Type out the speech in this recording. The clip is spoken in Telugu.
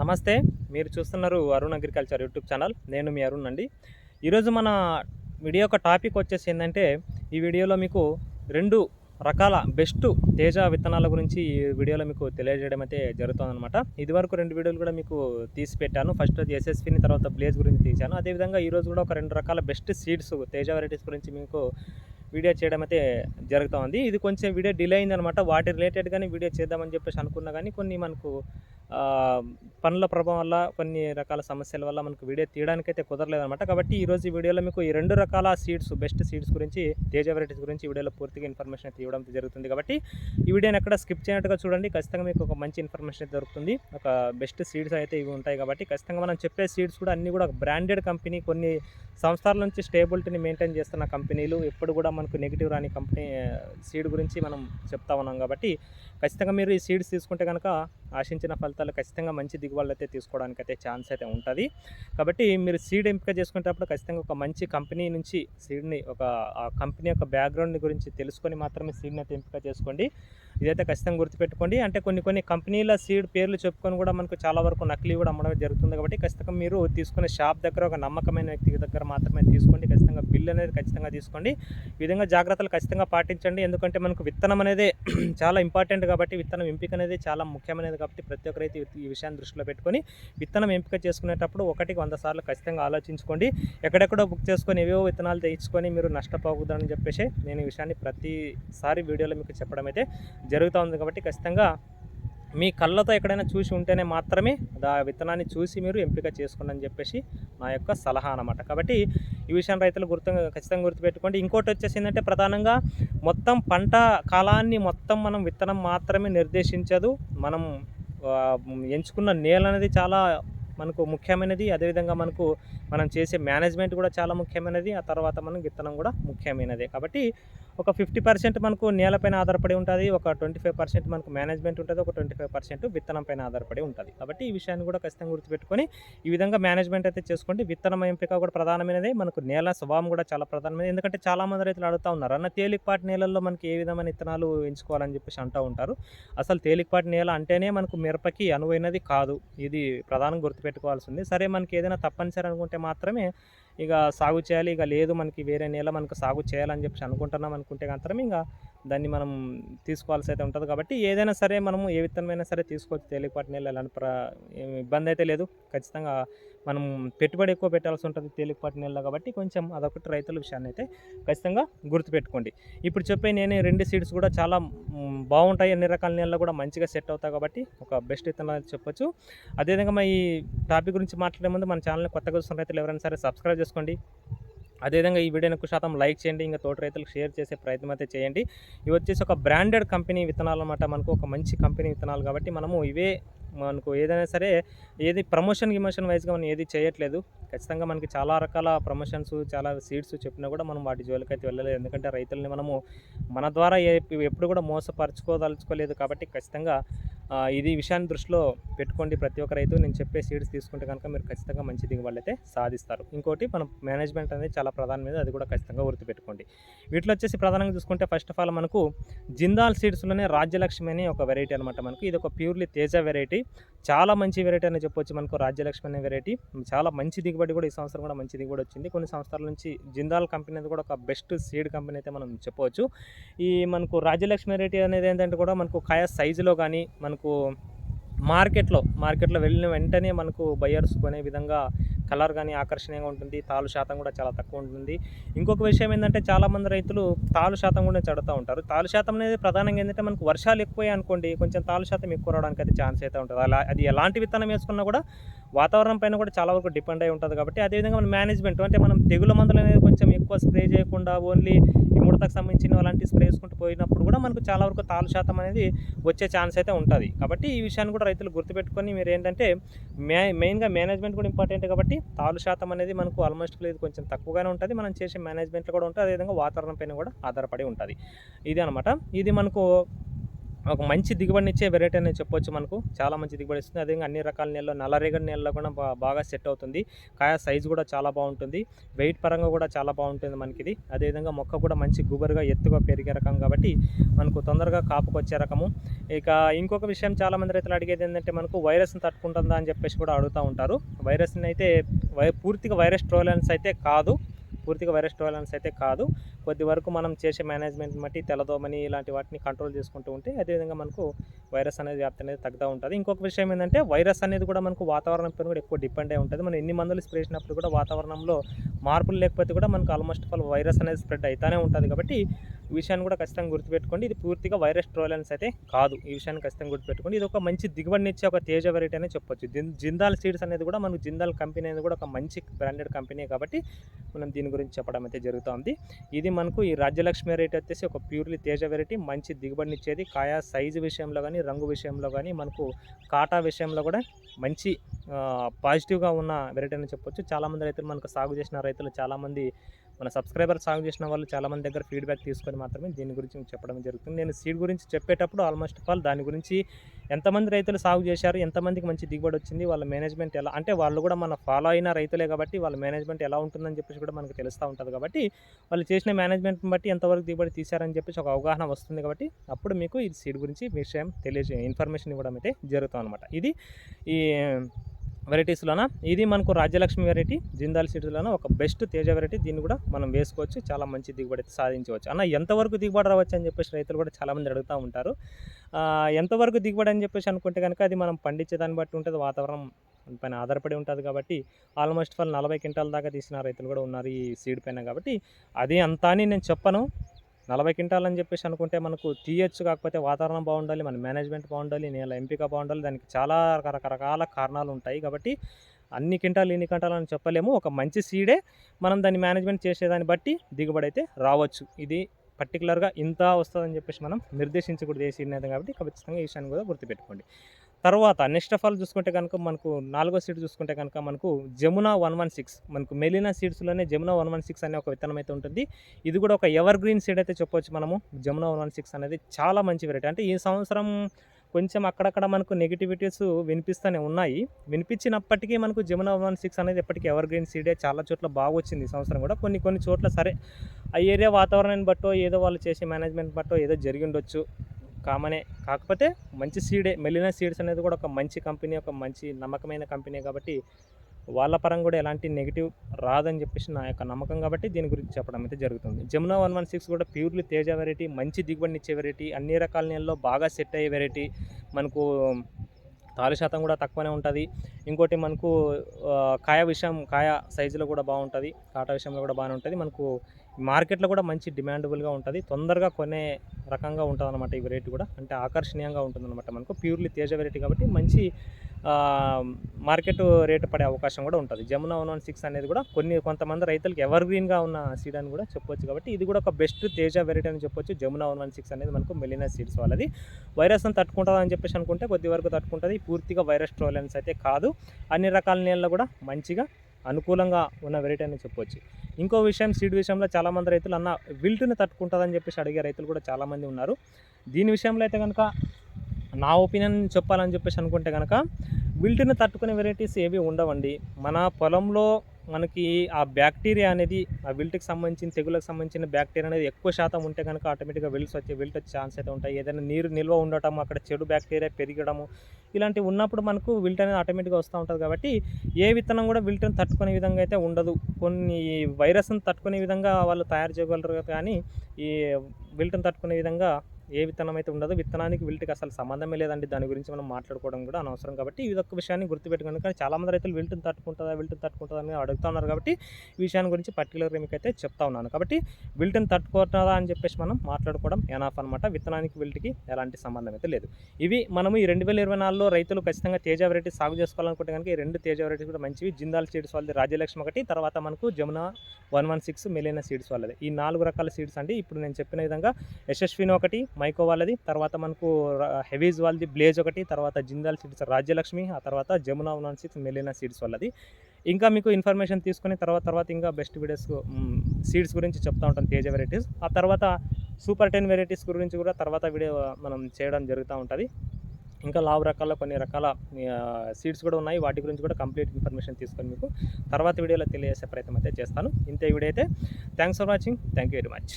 నమస్తే మీరు చూస్తున్నారు అరుణ్ అగ్రికల్చర్ యూట్యూబ్ ఛానల్. నేను మీ అరుణ్ అండి. ఈరోజు మన వీడియో యొక్క టాపిక్ వచ్చేసి ఏంటంటే ఈ వీడియోలో మీకు రెండు రకాల బెస్ట్ తేజ విత్తనాల గురించి ఈ వీడియోలో మీకు తెలియజేయడం అయితే జరుగుతుందన్నమాట. ఇదివరకు రెండు వీడియోలు కూడా మీకు తీసి పెట్టాను. ఫస్ట్ అది ఎస్ఎస్పిని తర్వాత ప్లేస్ గురించి తీశాను. అదేవిధంగా ఈరోజు కూడా ఒక రెండు రకాల బెస్ట్ సీడ్స్ తేజ వెరైటీస్ గురించి మీకు వీడియో చేయడం అయితే జరుగుతుంది. ఇది కొంచెం వీడియో డిలే అయిందనమాట వాటి రిలేటెడ్గానే వీడియో చేద్దామని చెప్పేసి అనుకున్నా కానీ కొన్ని మనకు పనుల ప్రభావం వల్ల కొన్ని రకాల సమస్యల వల్ల మనకు వీడియో తీయడానికైతే కుదరలేదన్నమాట. కాబట్టి ఈరోజు ఈ వీడియోలో మీకు ఈ రెండు రకాల సీడ్స్ బెస్ట్ సీడ్స్ గురించి తేజ వెరైటీస్ గురించి వీడియోలో పూర్తిగా ఇన్ఫర్మేషన్ అయితే ఇవ్వడం జరుగుతుంది. కాబట్టి ఈ వీడియోని ఎక్కడ స్కిప్ చేయనట్టుగా చూడండి. ఖచ్చితంగా మీకు ఒక మంచి ఇన్ఫర్మేషన్ అయితే దొరుకుతుంది. ఒక బెస్ట్ సీడ్స్ అయితే ఇవి ఉంటాయి కాబట్టి ఖచ్చితంగా మనం చెప్పే సీడ్స్ కూడా అన్నీ కూడా బ్రాండెడ్ కంపెనీ కొన్ని సంవత్సరాల నుంచి స్టేబిలిటీని మెయింటైన్ చేస్తున్న కంపెనీలు ఎప్పుడు కూడా మనకు నెగిటివ్ రాని కంపెనీ సీడ్ గురించి మనం చెప్తా ఉన్నాం. కాబట్టి ఖచ్చితంగా మీరు ఈ సీడ్స్ తీసుకుంటే కనుక ఆశించిన ఫలితాలు ఖచ్చితంగా మంచి దిగుబడులు అయితే తీసుకోవడానికి అయితే ఛాన్స్ అయితే ఉంటుంది. కాబట్టి మీరు సీడ్ ఎంపిక చేసుకునేటప్పుడు ఖచ్చితంగా ఒక మంచి కంపెనీ నుంచి సీడ్ని ఒక ఆ కంపెనీ యొక్క బ్యాక్గ్రౌండ్ గురించి తెలుసుకొని మాత్రమే సీడ్ని అయితే ఎంపిక చేసుకోండి. ఇదైతే ఖచ్చితంగా గుర్తుపెట్టుకోండి. అంటే కొన్ని కొన్ని కంపెనీల సీడ్ పేర్లు చెప్పుకొని కూడా మనకు చాలా వరకు నకిలీ కూడా అమ్మడం జరుగుతుంది కాబట్టి ఖచ్చితంగా మీరు తీసుకునే షాప్ దగ్గర ఒక నమ్మకమైన వ్యక్తి దగ్గర మాత్రమే తీసుకోండి. ఖచ్చితంగా బిల్ అనేది ఖచ్చితంగా తీసుకోండి. ఈ విధంగా జాగ్రత్తలు ఖచ్చితంగా పాటించండి. ఎందుకంటే మనకు విత్తనం అనేది చాలా ఇంపార్టెంట్ కాబట్టి విత్తనం ఎంపిక అనేది చాలా ముఖ్యమైనది కాబట్టి ప్రతి ఒక్కరైతే ఈ- ఈ విషయాన్ని దృష్టిలో పెట్టుకొని విత్తనం ఎంపిక చేసుకునేటప్పుడు ఒకటికి వంద సార్లు ఖచ్చితంగా ఆలోచించుకోండి. ఎక్కడెక్కడో బుక్ చేసుకొని ఏవేవో విత్తనాలు తెచ్చుకొని మీరు నష్టపోకూడదని చెప్పేసి నేను ఈ విషయాన్ని ప్రతిసారి వీడియోలో మీకు చెప్పడం అయితే జరుగుతూ ఉంది కాబట్టి ఖచ్చితంగా మీ కళ్ళతో ఎక్కడైనా చూసి ఉంటేనే మాత్రమే ఆ విత్తనాన్ని చూసి మీరు ఎంపిక చేసుకోండి అని చెప్పేసి నా యొక్క సలహా అనమాట కాబట్టి ఈ విషయం రైతులు గుర్తు ఖచ్చితంగా గుర్తుపెట్టుకోండి. ఇంకోటి వచ్చేసి ఏంటంటే ప్రధానంగా మొత్తం పంట కాలాన్ని మొత్తం మనం విత్తనం మాత్రమే నిర్దేశించదు. మనం ఎంచుకున్న నేల అనేది చాలా మనకు ముఖ్యమైనది. అదేవిధంగా మనకు మనం చేసే మేనేజ్మెంట్ కూడా చాలా ముఖ్యమైనది. ఆ తర్వాత మనం విత్తనం కూడా ముఖ్యమైనదే. కాబట్టి ఒక ఫిఫ్టీ పర్సెంట్ మనకు నేలపైన ఆధారపడి ఉంటుంది ఒక ట్వంటీ ఫైవ్ పర్సెంట్ మనకు మేనేజ్మెంట్ ఉంటుంది ఒక ట్వంటీ ఫైవ్ పర్సెంట్ విత్తనం పైన ఆధారపడి ఉంటుంది. కాబట్టి ఈ విషయాన్ని కూడా ఖచ్చితంగా గుర్తుపెట్టుకొని ఈ విధంగా మేనేజ్మెంట్ అయితే చేసుకోండి. విత్తనం ఎంపిక కూడా ప్రధానమైనది. మనకు నేల స్వభావం కూడా చాలా ప్రధానమైనది. ఎందుకంటే చాలా మంది రైతులు అడుగుతా ఉన్నారు అన్న తేలికపాటి నేలల్లో మనకి ఏ విధమైన విత్తనాలు ఎంచుకోవాలని చెప్పేసి అంటూ ఉంటారు. అసలు తేలికపాటి నేల అంటేనే మనకు మిరపకి అనువైనది కాదు. ఇది ప్రధానంగా గుర్తుపెట్టుకోవాల్సింది. సరే మనకి ఏదైనా తప్పనిసరి అనుకుంటే మాత్రమే ఇక సాగు చేయాలి. ఇక లేదు మనకి వేరే నేల మనకు సాగు చేయాలని చెప్పి అనుకుంటున్నాం అనుకుంటే మాత్రమే ఇంకా దాన్ని మనం తీసుకోవాల్సి అయితే ఉంటుంది. కాబట్టి ఏదైనా సరే మనము ఏ విత్తనమైనా సరే తీసుకోవచ్చు. తేలికపాటి నీళ్ళు ఎలాంటి ప్ర ఇబ్బంది అయితే లేదు. ఖచ్చితంగా మనం పెట్టుబడి ఎక్కువ పెట్టాల్సి ఉంటుంది తేలికపాటి నీళ్ళ కాబట్టి కొంచెం అదొకటి రైతుల విషయాన్ని అయితే ఖచ్చితంగా గుర్తుపెట్టుకోండి. ఇప్పుడు చెప్పే నేను రెండు సీడ్స్ కూడా చాలా బాగుంటాయి. అన్ని రకాల నేలలో కూడా మంచిగా సెట్ అవుతాయి కాబట్టి ఒక బెస్ట్ విత్తనాలు చెప్పొచ్చు. అదేవిధంగా మా ఈ టాపిక్ గురించి మాట్లాడే ముందు మన ఛానల్ కొత్తగా చూస్తున్న రైతులు ఎవరైనా సరే సబ్స్క్రైబ్ చేసుకోండి. అదేవిధంగా ఈ వీడియోని ఎక్కువ శాతం లైక్ చేయండి ఇంకా తోటి రైతులకు షేర్ చేసే ప్రయత్నం అయితే చేయండి. ఇవి వచ్చేసి ఒక బ్రాండెడ్ కంపెనీ విత్తనాలు అనమాట మనకు ఒక మంచి కంపెనీ విత్తనాలు కాబట్టి మనము ఇవే మనకు ఏదైనా సరే ఏది ప్రమోషన్ గిమోషన్ వైజ్గా మనం ఏది చేయట్లేదు. ఖచ్చితంగా మనకి చాలా రకాల ప్రమోషన్స్ చాలా సీడ్స్ చెప్పినా కూడా మనం వాటి జోలికైతే వెళ్ళలేదు. ఎందుకంటే రైతులని మనము మన ద్వారా ఎప్పుడు కూడా మోసపరచుకోదలుచుకోలేదు కాబట్టి ఖచ్చితంగా ఇది విషయాన్ని దృష్టిలో పెట్టుకోండి ప్రతి ఒక్క రైతు. నేను చెప్పే సీడ్స్ తీసుకుంటే కనుక మీరు ఖచ్చితంగా మంచి దిగుబడులు అయితే సాధిస్తారు. ఇంకోటి మనం మేనేజ్మెంట్ అనేది చాలా ప్రధానమైనది అది కూడా ఖచ్చితంగా గుర్తుపెట్టుకోండి. వీటిలో వచ్చేసి ప్రధానంగా చూసుకుంటే ఫస్ట్ ఆఫ్ ఆల్ మనకు జిందాల్ సీడ్స్లోనే రాజ్యలక్ష్మి అనే ఒక వెరైటీ అనమాట మనకు. ఇది ఒక ప్యూర్లీ తేజ వెరైటీ చాలా మంచి వెరైటీ అని చెప్పొచ్చు మనకు. రాజ్యలక్ష్మి అనే వెరైటీ చాలా మంచి దిగుబడి కూడా ఈ సంవత్సరం కూడా మంచి దిగుబడి వచ్చింది. కొన్ని సంవత్సరాల నుంచి జిందాల్ కంపెనీ అనేది కూడా ఒక బెస్ట్ సీడ్ కంపెనీ అయితే మనం చెప్పవచ్చు ఈ మనకు రాజ్యలక్ష్మి వెరైటీ అనేది ఏంటంటే కూడా మనకు కాయ సైజులో కానీ మనకు మార్కెట్లో మార్కెట్లో వెళ్ళిన వెంటనే మనకు బయ్యర్స్ కొనే విధంగా కలర్ కానీ ఆకర్షణీయంగా ఉంటుంది తాలు శాతం కూడా చాలా తక్కువ ఉంటుంది. ఇంకొక విషయం ఏంటంటే చాలామంది రైతులు తాలు శాతం కూడా చడుతూ ఉంటారు. తాలు శాతం అనేది ప్రధానంగా ఏంటంటే మనకు వర్షాలు ఎక్కువ అనుకోండి కొంచెం తాలు శాతం ఎక్కువ రావడానికి అయితే ఛాన్స్ అయితే ఉంటుంది. అలా అది ఎలాంటి విత్తనం వేసుకున్నా కూడా వాతావరణం పైన కూడా చాలా వరకు డిపెండ్ అయి ఉంటుంది కాబట్టి అదేవిధంగా మన మేనేజ్మెంట్ అంటే మనం తెగుల మందులు అనేది కొంచెం ఎక్కువ స్ప్రే చేయకుండా ఓన్లీ ఈ ముడతకు సంబంధించిన అలాంటి స్ప్రే చేసుకుంటూ పోయినప్పుడు కూడా మనకు చాలా వరకు తాలు శాతం అనేది వచ్చే ఛాన్స్ అయితే ఉంటుంది. కాబట్టి ఈ విషయాన్ని కూడా రైతులు గుర్తుపెట్టుకొని మీరు ఏంటంటే మే మెయిన్గా మేనేజ్మెంట్ కూడా ఇంపార్టెంట్ కాబట్టి తాలు శాతం అనేది మనకు ఆల్మోస్ట్ లేదు కొంచెం తక్కువగానే ఉంటుంది. మనం చేసే మేనేజ్మెంట్లో కూడా ఉంటుంది అదేవిధంగా వాతావరణం పైన కూడా ఆధారపడి ఉంటుంది. ఇది అనమాట ఇది మనకు ఒక మంచి దిగుబడినిచ్చే వెరైటీ అనేది చెప్పొచ్చు మనకు. చాలా మంచి దిగుబడి ఇస్తుంది అదేవిధంగా అన్ని రకాల నేలలో నల్లరేగడి నేలలో కూడా బాగా సెట్ అవుతుంది. కాయ సైజు కూడా చాలా బాగుంటుంది. వెయిట్ పరంగా కూడా చాలా బాగుంటుంది మనకి ఇది అదేవిధంగా మొక్క కూడా మంచి గుబరుగా ఎత్తుగా పెరిగే రకం కాబట్టి మనకు తొందరగా కాపుకు వచ్చే రకము. ఇక ఇంకొక విషయం చాలా మంది రైతులు అడిగేది ఏంటంటే మనకు వైరస్ని తట్టుకుంటుందా అని చెప్పేసి కూడా అడుగుతూ ఉంటారు. వైరస్ని అయితే వై పూర్తిగా వైరస్ ట్రోలెన్స్ అయితే కాదు. పూర్తిగా వైరస్ ట్రోలెన్స్ అయితే కాదు. కొద్ది వరకు మనం చేసే మేనేజ్మెంట్ బట్టి తెల్లదోమని ఇలాంటి వాటిని కంట్రోల్ చేసుకుంటూ ఉంటే అదేవిధంగా మనకు వైరస్ అనేది వ్యాప్తి అనేది తగ్గుతూ ఉంటుంది. ఇంకొక విషయం ఏంటంటే వైరస్ అనేది కూడా మనకు వాతావరణం పైన కూడా ఎక్కువ డిపెండ్ అయి ఉంటుంది. మనం ఎన్ని మందులు స్ప్రే చేసినప్పుడు కూడా వాతావరణంలో మార్పులు లేకపోతే కూడా మనకు ఆల్మోస్ట్ ఆల్ వైరస్ అనేది స్ప్రెడ్ అవుతానే ఉంటుంది కాబట్టి ఈ విషయాన్ని కూడా ఖచ్చితంగా గుర్తుపెట్టుకోండి. ఇది పూర్తిగా వైరస్ ట్రోలెన్స్ అయితే కాదు. ఈ విషయాన్ని ఖచ్చితంగా గుర్తుపెట్టుకోండి. ఇది ఒక మంచి దిగుబడిని ఇచ్చే ఒక తేజ వెరైటీ అనే చెప్పొచ్చు. జిందాల్ సీడ్స్ అనేది కూడా మనకు జిందాల్ కంపెనీ అనేది కూడా ఒక మంచి బ్రాండెడ్ కంపెనీ కాబట్టి మనం దీని గురించి చెప్పడం అయితే జరుగుతుంది. ఇది మనకు ఈ రాజ్యలక్ష్మి రేట్ వచ్చేసి ఒక ప్యూర్లీ తేజ వెరైటీ మంచి దిగుబడినిచ్చేది కాయ సైజు విషయంలో కానీ రంగు విషయంలో కానీ మనకు కాటా విషయంలో కూడా మంచి పాజిటివ్గా ఉన్న వెరైటీ అని చెప్పొచ్చు. చాలామంది రైతులు మనకు సాగు చేసిన రైతులు చాలామంది మన సబ్స్క్రైబర్ సాగు చేసిన వాళ్ళు చాలామంది దగ్గర ఫీడ్బ్యాక్ తీసుకొని మాత్రమే దీని గురించి మీకు చెప్పడం జరుగుతుంది. నేను సీడ్ గురించి చెప్పేటప్పుడు ఆల్మోస్ట్ ఆల్ దాని గురించి ఎంతమంది రైతులు సాగు చేశారు ఎంతమందికి మంచి దిగుబడి వచ్చింది వాళ్ళ మేనేజ్మెంట్ ఎలా అంటే వాళ్ళు కూడా మన ఫాలో అయిన రైతులే కాబట్టి వాళ్ళ మేనేజ్మెంట్ ఎలా ఉంటుందని చెప్పేసి కూడా మనకు తెలుస్తూ ఉంటుంది కాబట్టి వాళ్ళు చేసిన మేనేజ్మెంట్ని బట్టి ఎంతవరకు దిగుబడి తీశారని చెప్పేసి ఒక అవగాహన వస్తుంది కాబట్టి అప్పుడు మీకు ఈ సీడ్ గురించి విషయం తెలియజే ఇన్ఫర్మేషన్ ఇవ్వడం అయితే జరుగుతుంది అనమాట ఇది ఈ వెరైటీస్లోన? ఇది మనకు రాజ్యలక్ష్మి వెరైటీ జిందాల్ సీడ్స్లోన? ఒక బెస్ట్ తేజ వెరైటీ. దీన్ని కూడా మనం వేసుకోవచ్చు. చాలా మంచి దిగుబడి సాధించవచ్చు. అన్న ఎంతవరకు దిగుబడి రావచ్చు అని చెప్పేసి రైతులు కూడా చాలామంది అడుగుతూ ఉంటారు. ఎంతవరకు దిగుబడి అని చెప్పేసి అనుకుంటే కనుక అది మనం పండించే దాన్ని బట్టి ఉంటుంది. వాతావరణం పైన ఆధారపడి ఉంటుంది కాబట్టి ఆల్మోస్ట్ వాళ్ళు నలభై క్వింటాల దాకా తీసిన రైతులు కూడా ఉన్నారు ఈ సీడ్ పైన కాబట్టి. అది అంతా అని నేను చెప్పను. నలభై క్వింటాల్ అని చెప్పేసి అనుకుంటే మనకు తీయచ్చు కాకపోతే వాతావరణం బాగుండాలి మన మేనేజ్మెంట్ బాగుండాలి నేల ఎంపిక బాగుండాలి దానికి చాలా రకరకాల కారణాలు ఉంటాయి. కాబట్టి అన్ని క్వింటాలు ఇన్ని క్వింటాలు అని చెప్పలేము. ఒక మంచి సీడే మనం దాన్ని మేనేజ్మెంట్ చేసేదాన్ని బట్టి దిగుబడి అయితే రావచ్చు. ఇది పర్టికులర్గా ఇంత వస్తుందని చెప్పేసి మనం నిర్దేశించకూడదు ఏ సీడ్ అయితే కాబట్టి ఖచ్చితంగా ఈ విషయాన్ని కూడా గుర్తుపెట్టుకోండి. తర్వాత నెక్స్ట్ ఆఫ్ ఆల్ చూసుకుంటే కనుక మనకు నాలుగో సీడ్ చూసుకుంటే కనుక మనకు జమునా వన్ వన్ సిక్స్ మనకు మెలినా సీడ్స్లోనే జమునా వన్ వన్ సిక్స్ అనే ఒక విత్తనం అయితే ఉంటుంది. ఇది కూడా ఒక ఎవర్ గ్రీన్ సీడ్ అయితే చెప్పొచ్చు మనము. జమునా వన్ వన్ సిక్స్ అనేది చాలా మంచి వెరైటీ అంటే ఈ సంవత్సరం కొంచెం అక్కడక్కడ మనకు నెగిటివిటీస్ వినిపిస్తూనే ఉన్నాయి. వినిపించినప్పటికీ మనకు జమునా వన్ సిక్స్ అనేది ఎప్పటికీ ఎవర్ గ్రీన్ సీడే చాలా చోట్ల బాగా వచ్చింది ఈ సంవత్సరం కూడా. కొన్ని కొన్ని చోట్ల సరే ఆ ఏరియా వాతావరణాన్ని బట్టో ఏదో వాళ్ళు చేసే మేనేజ్మెంట్ బట్టో ఏదో జరిగి ఉండొచ్చు. కామనే. కాకపోతే మంచి సీడే మెలినా సీడ్స్ అనేది కూడా ఒక మంచి కంపెనీ ఒక మంచి నమ్మకమైన కంపెనీ కాబట్టి వాళ్ళ పరంగా కూడా ఎలాంటి నెగిటివ్ రాదని చెప్పేసి నా యొక్క నమ్మకం కాబట్టి దీని గురించి చెప్పడం అయితే జరుగుతుంది. జమునా వన్ వన్ సిక్స్ కూడా ప్యూర్లీ తేజ వెరైటీ మంచి దిగుబడిని ఇచ్చే వెరైటీ అన్ని రకాల నెలల్లో బాగా సెట్ అయ్యే వెరైటీ. మనకు తాలు శాతం కూడా తక్కువనే ఉంటుంది. ఇంకోటి మనకు కాయ విషయం కాయ సైజులో కూడా బాగుంటుంది. కాటా విషయంలో కూడా బాగానే ఉంటుంది. మనకు మార్కెట్లో కూడా మంచి డిమాండబుల్గా ఉంటుంది. తొందరగా కొనే రకంగా ఉంటుంది అనమాట ఈ వెరైటీ కూడా. అంటే ఆకర్షణీయంగా ఉంటుంది అనమాట మనకు. ప్యూర్లీ తేజ వెరైటీ కాబట్టి మంచి మార్కెట్ రేటు పడే అవకాశం కూడా ఉంటుంది. జమునా వన్ వన్ సిక్స్ అనేది కూడా కొన్ని కొంతమంది రైతులకు ఎవర్ గ్రీన్గా ఉన్న సీడ్ అని కూడా చెప్పొచ్చు కాబట్టి ఇది కూడా ఒక బెస్ట్ తేజ వెరైటీ అని చెప్పొచ్చు. జమునా వన్ వన్ సిక్స్ అనేది మనకు మెలినా సీడ్స్ వాళ్ళది. వైరస్ను తట్టుకుంటుంది అని చెప్పేసి అనుకుంటే కొద్ది వరకు తట్టుకుంటుంది. పూర్తిగా వైరస్ ట్రోలెన్స్ అయితే కాదు. అన్ని రకాల నీళ్ళలో కూడా మంచిగా అనుకూలంగా ఉన్న వెరైటీ అని చెప్పొచ్చు. ఇంకో విషయం సీడ్ విషయంలో చాలామంది రైతులు అన్న విల్టుని తట్టుకుంటుందని చెప్పేసి అడిగే రైతులు కూడా చాలామంది ఉన్నారు. దీని విషయంలో అయితే కనుక నా ఒపీనియన్ చెప్పాలని చెప్పేసి అనుకుంటే కనుక విల్టుని తట్టుకునే వెరైటీస్ ఏవి ఉండవండి. మన పొలంలో మనకి ఆ బ్యాక్టీరియా అనేది ఆ విల్ట్కి సంబంధించిన తెగులకు సంబంధించిన బ్యాక్టీరియా అనేది ఎక్కువ శాతం ఉంటే కనుక ఆటోమేటిక్గా విల్ట్స్ వచ్చే విల్ట్ వచ్చే ఛాన్స్ అయితే ఉంటాయి. ఏదైనా నీరు నిల్వ ఉండటం అక్కడ చెడు బ్యాక్టీరియా పెరగడము ఇలాంటివి ఉన్నప్పుడు మనకు విల్ట్ అనేది ఆటోమేటిక్గా వస్తూ ఉంటుంది కాబట్టి ఏ విత్తనం కూడా విల్ట్ని తట్టుకునే విధంగా అయితే ఉండదు. కొన్ని వైరస్ని తట్టుకునే విధంగా వాళ్ళు తయారు చేయగలరు కానీ ఈ విల్ట్ని తట్టుకునే విధంగా ఏ విత్తనం అయితే ఉండదు విత్తనానికి విల్ట్కి అసలు సంబంధమే లేదండి. దాని గురించి మనం మాట్లాడుకోవడం కూడా అనవసరం కాబట్టి ఇది ఒక విషయాన్ని గుర్తుపెట్టుకోండి. కానీ చాలామంది రైతులు విల్ట్ని తట్టుకుంటుందా విల్ట్ని తట్టుకుంటుందా అని అడుగుతా ఉన్నారు కాబట్టి ఈ విషయాన్ని గురించి పర్టికులర్గా మీకు అయితే చెప్తా ఉన్నాను. కాబట్టి విల్ట్ని తట్టుకుంటుందా అని చెప్పేసి మనం మాట్లాడుకోవడం ఎనాఫ్ అనమాట విత్తనానికి విల్ట్కి ఎలాంటి సంబంధం అయితే లేదు. ఇవి మనము ఈ రెండు వేల ఇరవై నాలుగులో రైతులు ఖచ్చితంగా తేజ వెరైటీ సాగు చేసుకోవాలనుకుంటే కనుక ఈ రెండు తేజ వెరైటీస్ కూడా మంచివి. జిందాల్ సీడ్స్ వాళ్ళది రాజ్యలక్ష్మి ఒకటి తర్వాత మనకు Jamuna one one six Melina seeds వాళ్ళది. ఈ నాలుగు రకాల సీడ్స్ అండి. ఇప్పుడు నేను చెప్పిన విధంగా యశస్విని ఒకటి మైకో వాళ్ళది. తర్వాత మనకు హెవీజ్ వాళ్ళది బ్లేజ్ ఒకటి తర్వాత జిందాల్ సీడ్స్ రాజ్యలక్ష్మి ఆ తర్వాత Jamuna one one six Melina seeds వాళ్ళది. ఇంకా మీకు ఇన్ఫర్మేషన్ తీసుకొని తర్వాత తర్వాత ఇంకా బెస్ట్ వీడియోస్ సీడ్స్ గురించి చెప్తా ఉంటాను తేజ వెరైటీస్. ఆ తర్వాత సూపర్ టెన్ వెరైటీస్ గురించి కూడా తర్వాత వీడియో మనం చేయడం జరుగుతూ ఉంటుంది. ఇంకా లావు రకాల కొన్ని రకాల సీడ్స్ కూడా ఉన్నాయి. వాటి గురించి కూడా కంప్లీట్ ఇన్ఫర్మేషన్ తీసుకొని మీకు తర్వాత వీడియోలో తెలియజేసే ప్రయత్నం అయితే చేస్తాను. ఇంతే వీడియో అయితే. Thanks for watching. Thank you very much.